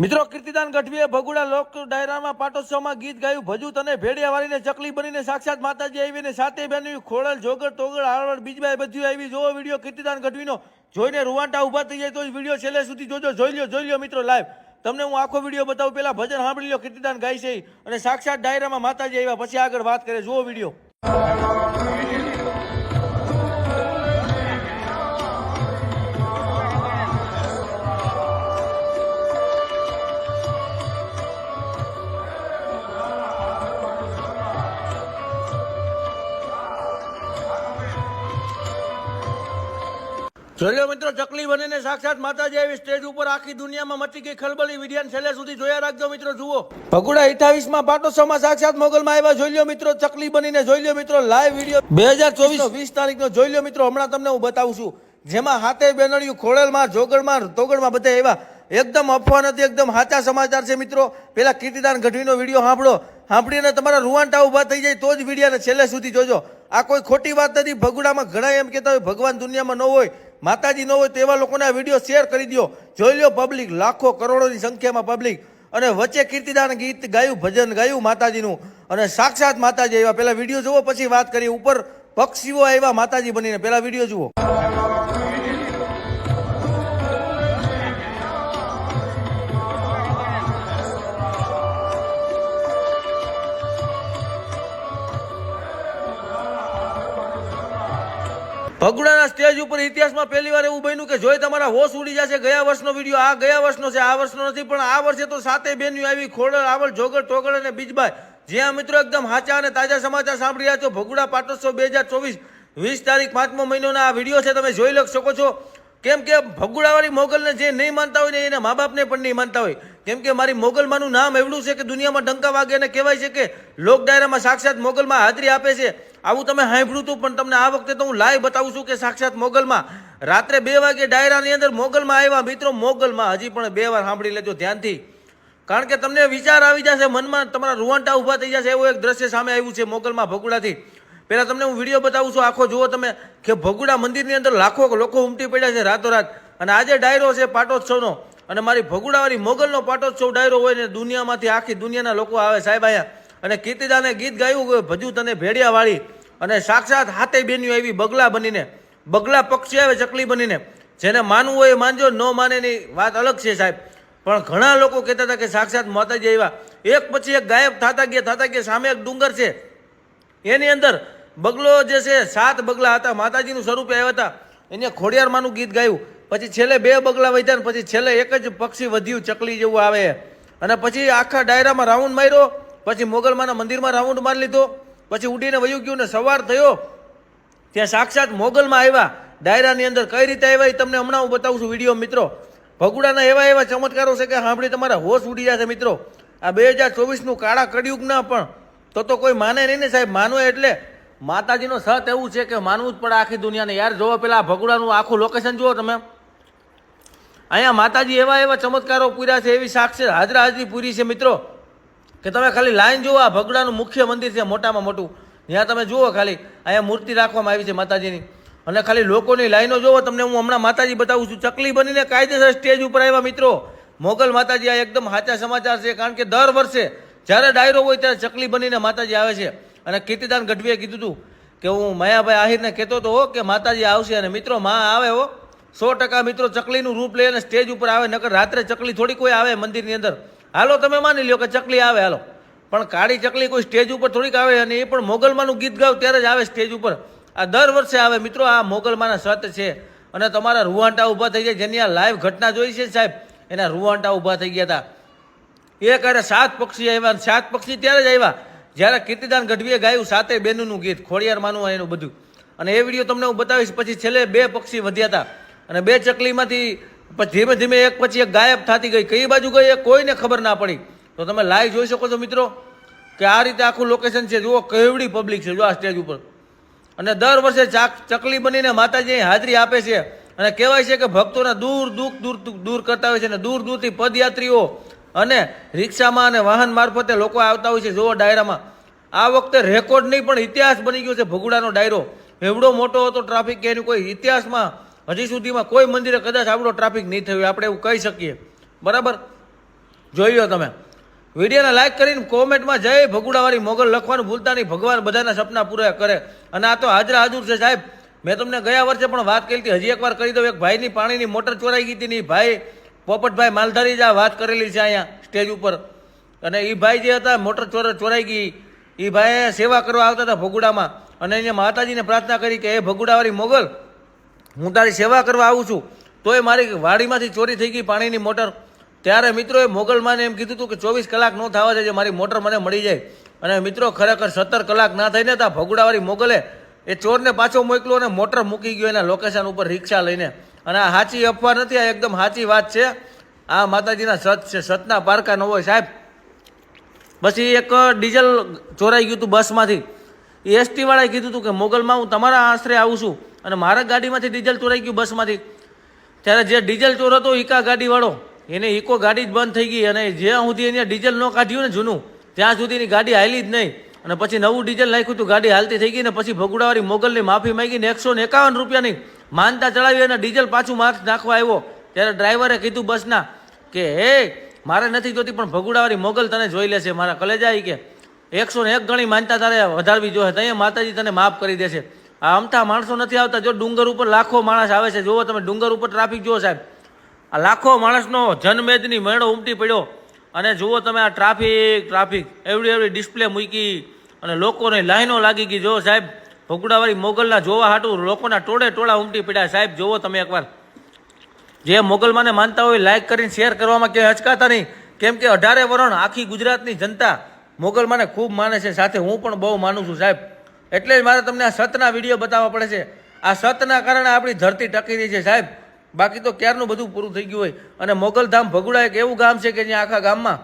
મિત્રો, કીર્તિદાન ગઢવીએ ભગુડા લોક ડાયરામાં પાટોત્સવમાં ગીત ગાયું. ભજુત અને ભેડિયા વાળીને ચકલી બનીને સાક્ષાત માતાજી આવીને સાથે બહેનો ખોળલ, જોગર તોગર હારવડ બીજબાઈ બધી આવી. જોવો વીડિયો કીર્તિદાન ગઢવીનો. જોઈને રૂવાંટા ઊભા થઈ જાય તો જ વીડિયો છેલ્લે સુધી જોજો. જોઈ લ્યો જોઈ લ્યો મિત્રો લાઈવ તમને હું આખો વીડિયો બતાવું. પેલા ભજન સાંભળી લો કીર્તિદાન ગાય છે અને સાક્ષાત ડાયરામાં માતાજી આવ્યા. પછી આગળ વાત કરે. જુઓ વીડિયો. જોઈ મિત્રો, ચકલી બનીને સાક્ષાત માતાજી આવી સ્ટેજ ઉપર આખી દુનિયામાં મચી ગઈ ખલબલી વિડિયાન છેલ્લે સુધી જોયા રાખજો મિત્રો, જુઓ. ભગુડા 28 માં પાટોત્સવમાં સાક્ષાત મોગલમાં આવ્યા. જોઈ લ્યો મિત્રો, ચકલી બનીને જોઈ લ્યો મિત્રો લાઈવ વિડિયો 2024 20 તારીખનો જોઈ લ્યો મિત્રો, હમણાં તમને હું બતાવું છું. જેમાં હાથે બેનડિયું ખોળેલમાં, જોગળમાં, તોગળમાં બધા એવા એકદમ અફવા નથી એકદમ સાચા સમાચાર છે મિત્રો. પેલા કીર્તિદાન ગઢવીનો વીડિયો સાંભળો. સાંભળીને તમારા રૂવાંટા ઊભા થઈ જાય તો જ વિડીયાને છેલ્લે સુધી જોજો. આ કોઈ ખોટી વાત નથી. ભગુડામાં ઘણા એમ કહેતા હોય, ભગવાન દુનિયામાં ન હોય. માતાજી ન હોય તેવા લોકોને આ વીડિયો શેર કરી દો જોઈ લો પબ્લિક લાખો કરોડોની સંખ્યામાં પબ્લિક અને વચ્ચે કીર્તિદાન ગીત ગાયું, ભજન ગાયું માતાજીનું. અને સાક્ષાત માતાજી આવ્યા. પેલા વીડિયો જુઓ, પછી વાત કરીએ. ઉપર પક્ષીઓ આવ્યા માતાજી બનીને. પેલા વીડિયો જુઓ. ભગુડાના સ્ટેજ ઉપર ઇતિહાસમાં પહેલી વાર એવું બન્યું કે જોઈ તમારા હોશ ઉડી જશે. ગયા વર્ષનો વીડિયો આ, ગયા વર્ષનો છે, આ વર્ષનો નથી, પણ આ વર્ષે તો સાતે બેન્યુ આવી, ખોડલ, આવલ, જોગર, ટોગળ અને બીજબાઈ જ્યાં મિત્રો એકદમ હાચા અને તાજા સમાચાર સાંભળી રહ્યા છો, ભગુડા પાટોત્સવ બે હજાર ચોવીસ, વીસ તારીખ પાંચમો મહિનોના આ વીડિયો છે, તમે જોઈ લખ શકો છો. કેમ કે ભગુડાવાળી મોગલને જે નહીં માનતા હોય ને એના મા બાપને પણ નહીં માનતા હોય. કેમ કે મારી મોગલમાંનું નામ એવડું છે કે દુનિયામાં ડંકા વાગે અને કહેવાય છે કે લોક ડાયરામાં સાક્ષાત મોગલમાં હાજરી આપે છે. આવું તમે સાંભળ્યું હતું પણ તમને આ વખતે તો હું લાઈવ બતાવું છું કે સાક્ષાત મોગલમાં રાત્રે બે વાગે ડાયરાની અંદર મોગલમાં આવ્યા મિત્રો, મોગલમાં હજી પણ બે વાર સાંભળી લેજો ધ્યાનથી. કારણ કે તમને વિચાર આવી જશે, મનમાં તમારા રૂવાંટા ઊભા થઈ જશે એવું એક દ્રશ્ય સામે આવ્યું છે મોગલમાં ભગુડાથી. પહેલાં તમને હું વીડિયો બતાવું છું, આખો જુઓ તમે, કે ભગુડા મંદિરની અંદર લાખો લોકો ઉમટી પડ્યા છે રાતોરાત. અને આજે ડાયરો છે પાટોત્સવનો. અને મારી ભગુડાવાળી મોગલનો પાટોત્સવ ડાયરો હોય ને દુનિયામાંથી આખી દુનિયાના લોકો આવે, સાહેબ, અહીંયા. અને કીર્તિદાને ગીત ગાયું ભજુ તને ભેડિયાવાળી અને સાક્ષાત હાથે બેન્યું આવી બગલા બનીને, બગલા પક્ષી આવે ચકલી બનીને, જેને માનવું હોય એ માનજો, ન માને ની વાત અલગ છે સાહેબ. પણ ઘણા લોકો કહેતા હતા કે સાક્ષાત માતાજી આવ્યા. એક પછી એક ગાયબ થતા ગયા થતા ગયા, સામે એક ડુંગર છે. એની અંદર બગલો જે છે, સાત બગલા હતા. માતાજીનું સ્વરૂપે આવ્યા હતા. એને ખોડિયારમાંનું ગીત ગાયું. પછી છેલ્લે બે બગલા વધ્યા ને પછી છેલ્લે એક જ પક્ષી વધ્યું, ચકલી જેવું આવે. અને પછી આખા ડાયરામાં રાઉન્ડ માર્યો. પછી મોગલમાના મંદિરમાં રાઉન્ડ મારી લીધો. પછી ઉડીને વયું ગયું ને સવાર થયો. ત્યાં સાક્ષાત મોગલમાં આવ્યા. ડાયરાની અંદર કઈ રીતે આવ્યા એ તમને હમણાં હું બતાવું છું વીડિયો, મિત્રો. ભગુડાના એવા એવા ચમત્કારો છે કે સાંભળી તમારા હોશ ઉડી જશે મિત્રો. આ બે હજાર ચોવીસનું કાળા કડિયુગ ના પણ તો તો કોઈ માને નહીં ને સાહેબ, માનો એટલે માતાજીનો સત એવું છે કે માનવું જ પડે આખી દુનિયાને. યાર જોવો પેલા ભગુડાનું આખું લોકેશન જુઓ તમે. અહીંયા માતાજી એવા એવા ચમત્કારો પૂર્યા છે એવી સાક્ષી હાજરા હાજરી પૂરી છે, મિત્રો. કે તમે ખાલી લાઈન જુઓ, આ ભગડાનું મુખ્ય મંદિર છે, મોટામાં મોટું. ત્યાં તમે જુઓ ખાલી, અહીંયા મૂર્તિ રાખવામાં આવી છે માતાજીની. અને ખાલી લોકોની લાઈનો જુઓ, તમને હું હમણાં માતાજી બતાવું છું. ચકલી બનીને કાયદેસર સ્ટેજ ઉપર આવ્યા મિત્રો. મોગલ માતાજી આ એકદમ સાચા સમાચાર છે, કારણ કે દર વર્ષે જ્યારે ડાયરો હોય ત્યારે ચકલી બનીને માતાજી આવે છે. અને કીર્તિદાન ગઢવીએ કીધું હતું કે હું માયાભાઈ આહિરને કહેતો હતો કે માતાજી આવશે અને મિત્રો માં આવે હો. સો ટકા મિત્રો ચકલીનું રૂપ લઈને સ્ટેજ ઉપર આવે, નકર રાત્રે ચકલી થોડી કોઈ આવે મંદિરની અંદર. હાલો, તમે માની લ્યો કે ચકલી આવે, હાલો. પણ કાળી ચકલી કોઈ સ્ટેજ ઉપર થોડીક આવે અને એ પણ મોગલમાનું ગીત ગાવ ત્યારે જ આવે સ્ટેજ ઉપર. આ દર વર્ષે આવે, મિત્રો, આ મોગલમાના સત છે. અને તમારા રૂવાંટા ઊભા થઈ જાય. જેની આ લાઈવ ઘટના જોઈ છે સાહેબ, એના રૂવાંટા ઊભા થઈ ગયા હતા એક અરે સાત પક્ષી આવ્યા સાત પક્ષી ત્યારે જ આવ્યા. જ્યારે કીર્તિદાન ગઢવીએ ગાયું સાતે બેનનું ગીત, ખોડિયાર માનું એનું બધું. અને એ વીડિયો તમને હું બતાવીશ. પછી છેલ્લે બે પક્ષી વધ્યા હતા અને બે ચકલીમાંથી પછી ધીમે ધીમે એક પછી એક ગાયબ થતી ગઈ. કઈ બાજુ ગઈ એ કોઈને ખબર ના પડી. તો તમે લાઈવ જોઈ શકો છો મિત્રો કે આ રીતે આખું લોકેશન છે. જુઓ કેવડી પબ્લિક છે. જો આ સ્ટેજ ઉપર. અને દર વર્ષે ચાક ચકલી બનીને માતાજી હાજરી આપે છે. અને કહેવાય છે કે ભક્તોના દૂર દુઃખ દૂર દૂર કરતા હોય છે અને દૂર દૂરથી પદયાત્રીઓ અને રિક્ષામાં અને વાહન મારફતે લોકો આવતા હોય છે. જુઓ ડાયરામાં. આ વખતે રેકોર્ડ નહીં, પણ ઇતિહાસ બની ગયો છે ભગુડાનો ડાયરો. એવડો મોટો હતો ટ્રાફિક કે એની કોઈ ઇતિહાસમાં હજી સુધીમાં કોઈ મંદિરે કદાચ આપણો ટ્રાફિક નહીં થયો, આપણે એવું કહી શકીએ. બરાબર? જોઈ લો તમે. વિડીયોને લાઈક કરીને કોમેન્ટમાં જય ભગુડાવાળી મોગલ લખવાનું ભૂલતા નહીં. ભગવાન બધાના સપના પૂરા કરે. અને આ તો હાજરા હાજર છે સાહેબ. મેં તમને ગયા વર્ષે પણ વાત કરી હતી. હજી એકવાર કરી દઉં. એક ભાઈની પાણીની મોટર ચોરાઈ ગઈ હતી ને ભાઈ, પોપટભાઈ માલધારી જ આ વાત કરેલી છે અહીંયા સ્ટેજ ઉપર. અને એ ભાઈ જે હતા, મોટર ચોર ચોરાઈ ગઈ. એ ભાઈ સેવા કરવા આવતા હતા ભગુડામાં. અને અહીંયા માતાજીને પ્રાર્થના કરી કે એ ભગુડાવાળી મોગલ હું તારી સેવા કરવા આવું છું. તોય મારી વાડીમાંથી ચોરી થઈ ગઈ પાણીની મોટર. ત્યારે મિત્રોએ મોગલમાને એમ કીધું હતું કે ચોવીસ કલાક ન થવા જાય મારી મોટર મને મળી જાય. અને મિત્રો, ખરેખર સત્તર કલાક ના થઈને તા ભગુડાવાળી મોગલે એ ચોરને પાછો મોકલ્યો અને મોટર મૂકી ગયો એના લોકેશન ઉપર રિક્ષા લઈને. અને આ સાચી અફવા નથી, આ એકદમ સાચી વાત છે. આ માતાજીના સત છે, સતના પારકા ન હોય, સાહેબ. પછી એક ડીઝલ ચોરાઈ ગયું હતું બસમાંથી. એ એસટી વાળાએ કીધું હતું કે મોગલમાં હું તમારા આશરે આવું છું. અને મારા ગાડીમાંથી ડીઝલ ચોરાઈ ગયું બસમાંથી. ત્યારે જે ડીઝલ ચોર હતો ઇકા ગાડીવાળો, એને ઇકો ગાડી જ બંધ થઈ ગઈ અને જ્યાં સુધી એને ડીઝલ ન કાઢ્યું ને જૂનું, ત્યાં સુધીની ગાડી હાલી જ નહીં. અને પછી નવું ડીઝલ નાખ્યું હતું, ગાડી હાલતી થઈ ગઈ ને પછી ભગુડાવાળી મોગલની માફી માંગીને એકસો ને એકાવન રૂપિયાની માનતા ચડાવી અને ડીઝલ પાછું માર્ક્સ નાખવા આવ્યો. ત્યારે ડ્રાઈવરે કીધું બસના કે, હે, મારે નથી જોતી, પણ ભગુડાવાળી મોગલ તને જોઈ લેશે, મારા કલેજા આવી કે, એકસો ને એક ગણી માનતા તારે વધારવી જોઈએ ત્યાં માતાજી તને માફ કરી દેશે. આ અમતા માણસો નથી આવતા. જો ડુંગર ઉપર લાખો માણસ આવે છે, જુઓ તમે ડુંગર ઉપર ટ્રાફિક જુઓ સાહેબ. આ લાખો માણસનો જનમેદની મેળો ઉમટી પડ્યો. અને જુઓ તમે આ ટ્રાફિક ટ્રાફિક એવડી એવડી ડિસ્પ્લે મૂકી અને લોકોની લાઈનો લાગી ગઈ. જુઓ સાહેબ, ભગુડાવાળી મોગલના જોવા હાટું લોકોના ટોળે ટોળા ઉમટી પડ્યા. સાહેબ, જુઓ તમે એકવાર. જે મોગલમાંને માનતા હોય લાઈક કરીને શેર કરવામાં ક્યાંય હચકાતા નહીં. કેમ કે અઢારે વરણ આખી ગુજરાતની જનતા મોગલમાંને ખૂબ માને છે. સાથે હું પણ બહુ માનું છું સાહેબ. એટલે જ મારે તમને આ સતના વીડિયો બતાવવા પડે છે. આ સતના કારણે આપણી ધરતી ટકી રહી છે, સાહેબ. બાકી તો ક્યારનું બધું પૂરું થઈ ગયું હોય? અને મોગલધામ ભગુડા એક એવું ગામ છે કે જ્યાં આખા ગામમાં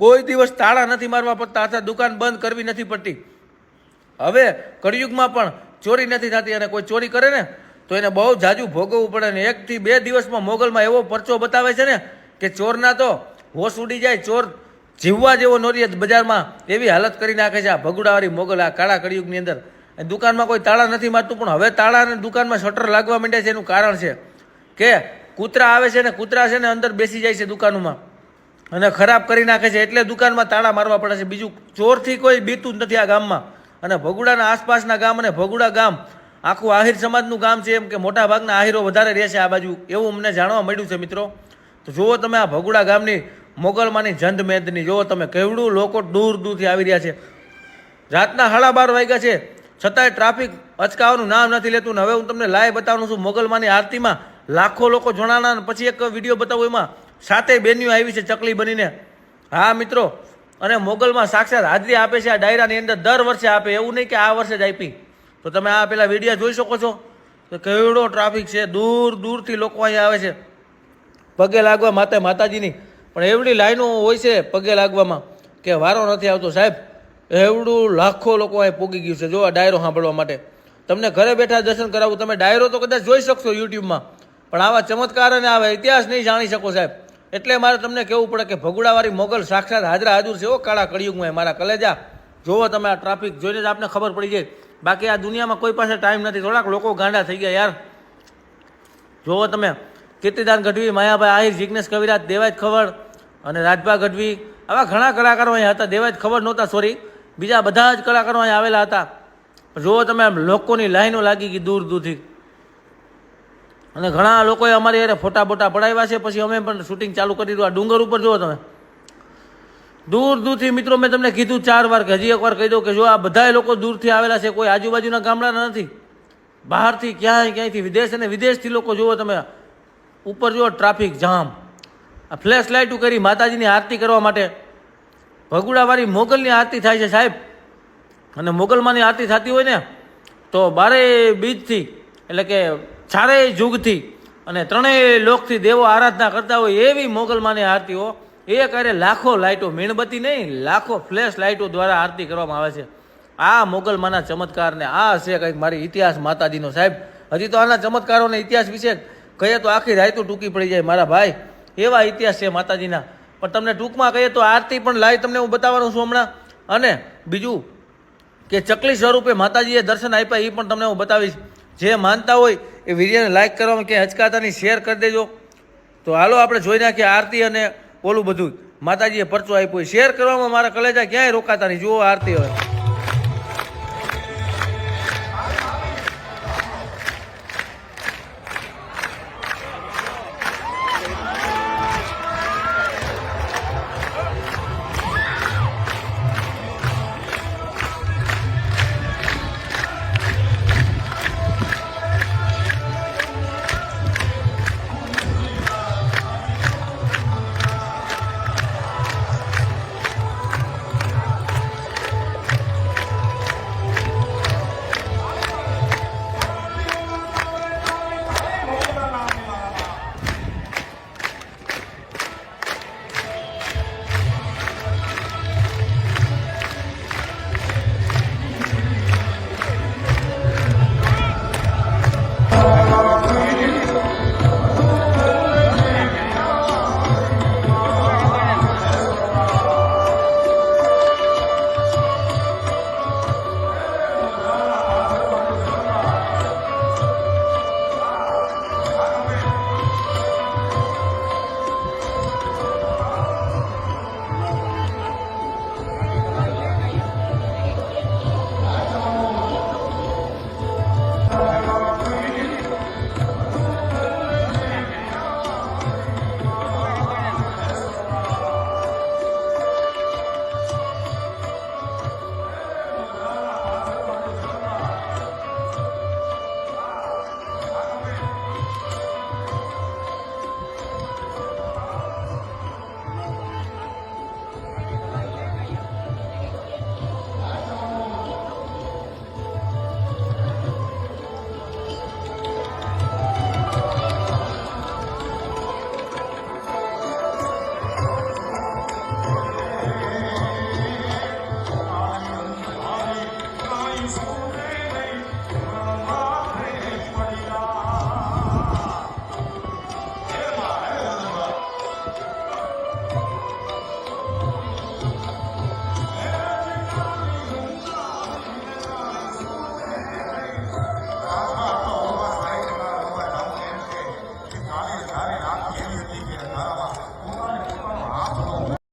કોઈ દિવસ તાળા નથી મારવા પડતા, અથવા દુકાન બંધ કરવી નથી પડતી. હવે કળિયુગમાં પણ ચોરી નથી થતી અને કોઈ ચોરી કરે ને, તો એને બહુ જાજુ ભોગવવું પડે ને. એકથી બે દિવસમાં મોગલમાં એવો પરચો બતાવે છે ને કે ચોરના તો હોશ ઉડી જાય, ચોર જીવવા જેવો નોરિયત બજારમાં એવી હાલત કરી નાખે છે આ ભગુડાવાળી મોગલ, આ કાળા કળિયુગની અંદર. દુકાનમાં કોઈ તાળા નથી મારતું, પણ હવે તાળા અને દુકાનમાં શટર લાગવા માંડ્યા છે એનું કારણ છે કે કૂતરા આવે છે ને કૂતરા છે ને અંદર બેસી જાય છે દુકાનોમાં. અને ખરાબ કરી નાખે છે એટલે દુકાનમાં તાળા મારવા પડે છે. બીજું ચોરથી કોઈ બીતું જ નથી આ ગામમાં. અને ભગુડાના આસપાસના ગામ અને ભગુડા ગામ, આખું આહિર સમાજનું ગામ છે એમ કે મોટા ભાગના આહિરો વધારે રહે છે આ બાજુ. એવું અમને જાણવા મળ્યું છે મિત્રો. તો જુઓ તમે આ ભગુડા ગામની મોગલમાંની જંદ મેદની. જો તમે કેવડું લોકો દૂર દૂરથી આવી રહ્યા છે. રાતના સાડા બાર વાગ્યા છે. છતાંય ટ્રાફિક અચકાવાનું નામ નથી લેતું ને હવે હું તમને લાઈવ બતાવું છું મોગલમાંની આરતીમાં લાખો લોકો જોડાણા પછી એક વીડિયો બતાવું એમાં સાતે બેન્યુ આવી છે ચકલી બનીને. હા, મિત્રો, અને મોગલમાં સાક્ષાત હાજરી આપે છે આ ડાયરાની અંદર. દર વર્ષે આપે. એવું નહીં કે આ વર્ષે જ આપી. તો તમે આ પેલા વીડિયો જોઈ શકો છો કે કેવડો ટ્રાફિક છે. દૂર દૂરથી લોકો અહીંયા આવે છે. પગે લાગવા માતા માતાજીની પણ એવડી લાઈનો હોય છે પગે લાગવામાં કે વારો નથી આવતો. સાહેબ, એવડું લાખો લોકો અહીં પૂગી ગયું છે. જો આ ડાયરો સાંભળવા માટે. તમને ઘરે બેઠા દર્શન કરાવું, તમે ડાયરો તો કદાચ જોઈ શકશો યુટ્યુબમાં. પણ આવા ચમત્કાર અને આવા ઇતિહાસ નહીં જાણી શકો, સાહેબ. એટલે મારે તમને કહેવું પડે કે ભગુડાવાળી મોગલ સાક્ષાત હાજરા હાજર છે. ઓ કાળા કળિયુગમાં મારા કલેજા. જોવો તમે આ ટ્રાફિક જોઈને જ આપને ખબર પડી જાય. બાકી આ દુનિયામાં કોઈ પાસે ટાઈમ નથી. થોડાક લોકો ગાંડા થઈ ગયા યાર. જોવો તમે. કીર્તિદાન ગઢવી, માયાભાઈ આહિર જિજ્ઞેશ કવિરાજ દેવાજ ખબર અને રાજભા ગઢવી આવા ઘણા કલાકારો અહીંયા હતા દેવાજ ખબર નહોતા સોરી બીજા બધા જ કલાકારો અહીંયા આવેલા હતા. જુઓ તમે આમ લોકોની લાઈનો લાગી ગઈ દૂર દૂરથી. અને ઘણા લોકોએ અમારી યારે ફોટા બોટા પડાવ્યા છે, પછી અમે પણ શૂટિંગ ચાલુ કરી દીધું. આ ડુંગર ઉપર જુઓ તમે. દૂર દૂરથી મિત્રો મેં તમને કીધું ચાર વાર કે હજી એકવાર કહી દઉં કે જો આ બધાય લોકો દૂરથી આવેલા છે, કોઈ આજુબાજુના ગામડાના નથી. બહારથી ક્યાંય ક્યાંયથી વિદેશ અને વિદેશથી લોકો જુઓ તમે. ઉપર જુઓ ટ્રાફિક જામ આ ફ્લેશ લાઇટો કરી માતાજીની આરતી કરવા માટે ભગુડાવાળી મોગલની આરતી થાય છે સાહેબ. અને મોગલમાંની આરતી થતી હોય ને, તો બારે બીજથી, એટલે કે ચારેય જુગથી અને ત્રણેય લોકથી દેવો આરાધના કરતા હોય એવી મોગલમાંની આરતીઓ. એ અરે લાખો લાઇટો મીણબત્તી નહીં, લાખો ફ્લેશ લાઇટો દ્વારા આરતી કરવામાં આવે છે. આ મોગલમાંના ચમત્કારને, આ છે કંઈક મારી ઇતિહાસ માતાજીનો સાહેબ. હજી તો આના ચમત્કારોને ઇતિહાસ વિશે કહીએ તો આખી રાયતું ટૂંકી પડી જાય મારા ભાઈ. એવા ઇતિહાસ છે માતાજીના. પણ તમને ટૂંકમાં કહીએ તો આરતી પણ લાઈ તમને હું બતાવવાનું છું હમણાં. અને બીજું કે ચકલી સ્વરૂપે માતાજીએ દર્શન આપ્યા એ પણ તમને હું બતાવીશ. જે માનતા હોય એ વિડીયોને લાઈક કરવામાં ક્યાંય હચકાતા નહીં શેર કરી દેજો. તો હાલો આપણે જોઈ નાખીએ આરતી અને ઓલું બધું. માતાજીએ પરચો આપ્યો શેર કરવામાં મારા કલેજા ક્યાંય રોકાતા નહીં. જુઓ આરતી હવે.